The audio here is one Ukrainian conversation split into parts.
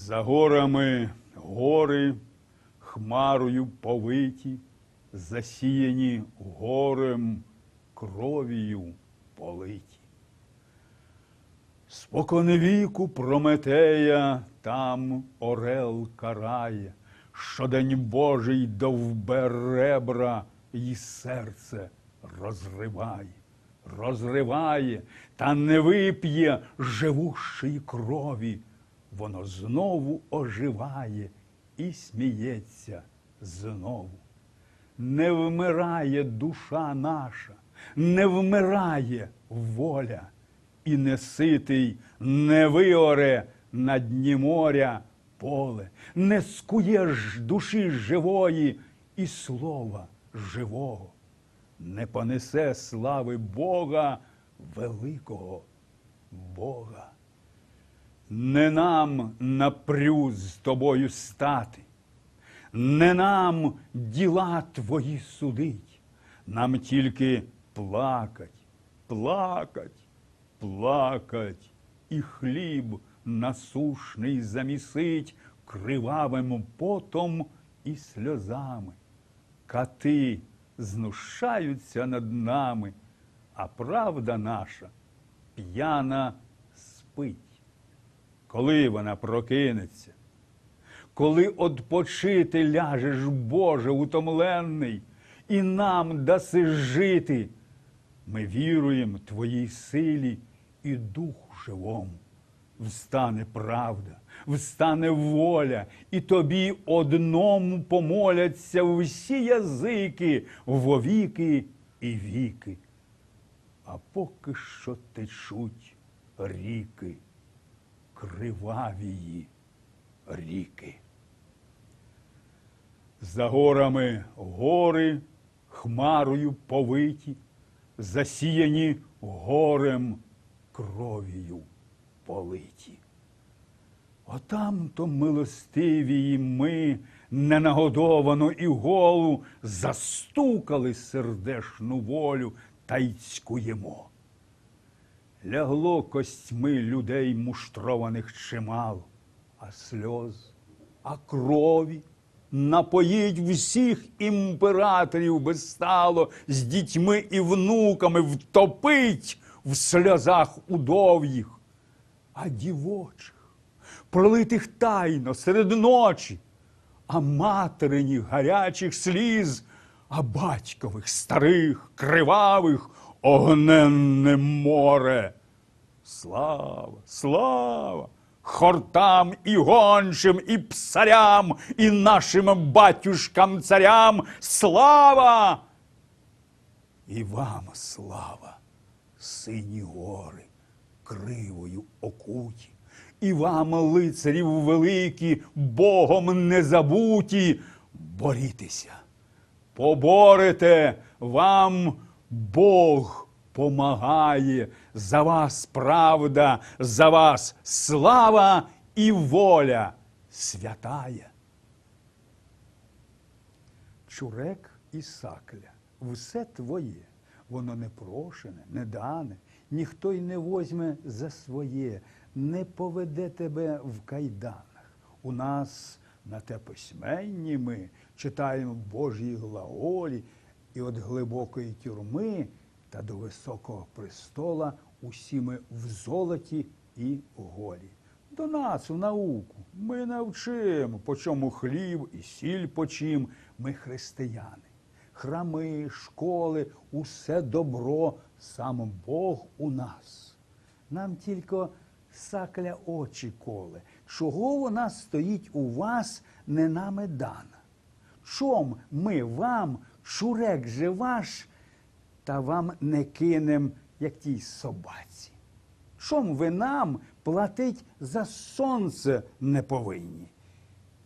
За горами гори хмарою повиті, засіяні горем кров'ю политі. Споконвіку Прометея там орел карає, щодень Божий довбе ребра і серце розриває, розриває, та не вип'є живущої крові, воно знову оживає і сміється знову. Не вмирає душа наша, не вмирає воля, і неситий не виоре на дні моря поле, не скує ж душі живої і слова живого, не понесе слави Бога, великого Бога. Не нам напрю з тобою стати, не нам діла твої судить, нам тільки плакать, плакать, плакать, і хліб насушний замісить кривавим потом і сльозами. Кати знущаються над нами, а правда наша п'яна спить. Коли вона прокинеться, коли odpoчити ляжеш, Боже, утомленний, і нам даси жити, ми віруємо Твоїй силі і Духу живому. Встане правда, встане воля, і тобі одному помоляться всі язики вовіки і віки. А поки що течуть ріки, кривавії ріки. За горами гори хмарою повиті, засіяні горем кров'ю политі. Отам то милостивії ми ненагодовану і голу застукали сердешну волю та й. Лягло костьми людей муштрованих чимало, а сльоз, а крові. Напоїть всіх імператорів безстало з дітьми і внуками втопить в сльозах удов'їх, а дівочих, пролитих тайно серед ночі, а материних гарячих сліз, а батькових старих, кривавих огненне море. Слава, слава! Хортам і гончим, і псарям, і нашим батюшкам царям слава! І вам слава, сині гори, кривою окуті, і вам, лицарів великі, Богом не забуті, борітеся, поборете, вам Бог помагає, за вас правда, за вас слава і воля святая. Чурек і сакля, все твоє, воно не прошене, не дане, ніхто й не возьме за своє, не поведе тебе в кайданах. У нас на те письменні ми читаємо Божі глаголі, і від глибокої тюрми та до високого престола усі ми в золоті і голі. До нас в науку ми навчимо, по чому хліб і сіль по чим. Ми християни. Храми, школи, усе добро, сам Бог у нас. Нам тільки сакля очі коле. Чого вона стоїть у вас, не нами дана? Чом ми вам, чурек же ваш, та вам не кинем, як тій собаці? Чом ви нам платить за сонце не повинні?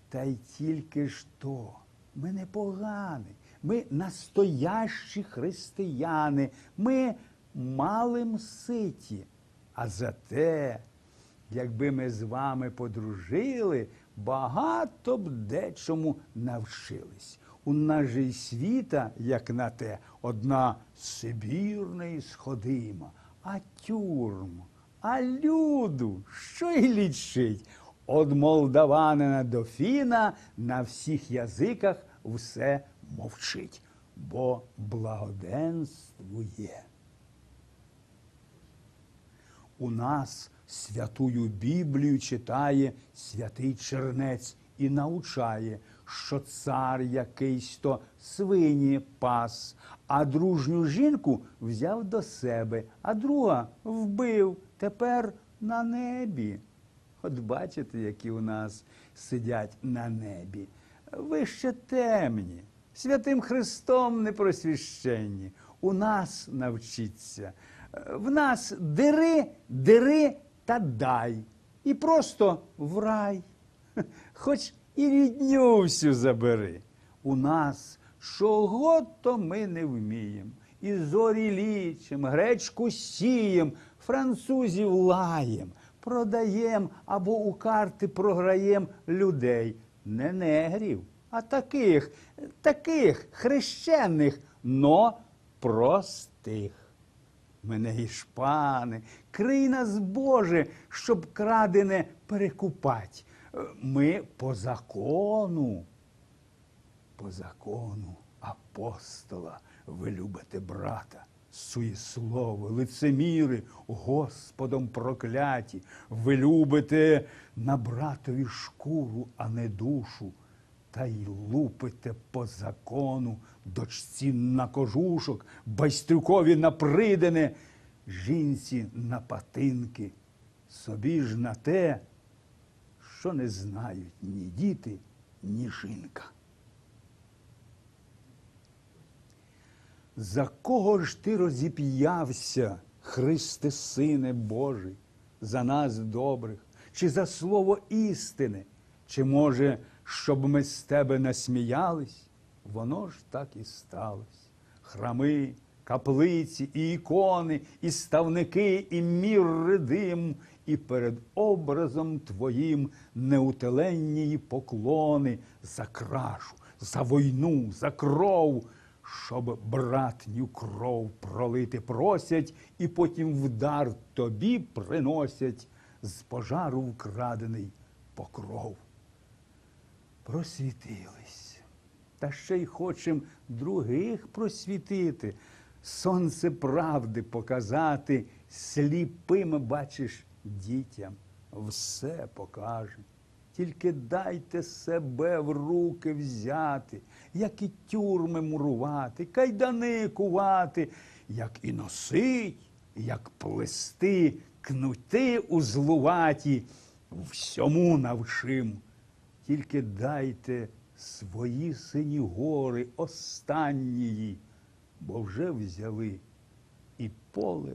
Та й тільки ж то, ми не погані, ми настоящі християни, ми малим ситі. А зате, якби ми з вами подружили, багато б дечому навчились. У нас же й світа, як на те, одна Сибірна і сходима, а тюрм, а люду, що й лічить? Од молдаванина до фіна на всіх язиках все мовчить, бо благоденствує. У нас святую Біблію читає святий чернець і научає, що цар якийсь то свині пас, а дружню жінку взяв до себе, а друга вбив тепер на небі. От бачите, які у нас сидять на небі. Ви ще темні, святим Христом не просвіщенні. У нас навчіться. В нас дири, дири та дай. І просто в рай. Хоч і рідню всю забери. У нас чого то ми не вміємо. І зорі лічим, гречку сієм, французів лаєм, продаєм або у карти програєм людей. Не негрів, а таких, таких хрещених, но простих. Мене і шпани, крий нас, Боже, щоб крадене перекупать. Ми по закону, по закону апостола ви любите брата, суєслови, лицеміри, Господом прокляті. Ви любите на братові шкуру, а не душу. Та й лупите по закону, дочці на кожушок, байстрюкові на придене, жінці на патинки, собі ж на те, що не знають ні діти, ні жінка. За кого ж ти розіп'явся, Христе Сине Божий, за нас добрих, чи за слово істини, чи може, щоб ми з тебе насміялись? Воно ж так і сталося. Храми, каплиці, і ікони, і ставники, і мір редим, і перед образом твоїм неутеленні поклони за крашу, за війну, за кров, щоб братню кров пролити просять, і потім вдар тобі приносять з пожару вкрадений покров. Просвітились, та ще й хочем других просвітити, сонце правди показати, сліпим бачиш дітям, все покаже. Тільки дайте себе в руки взяти, як і тюрми мурувати, кайдани кувати, як і носить, як плести, кнути узлуваті, всьому навчим. Тільки дайте свої сині гори останнії, бо вже взяли і поле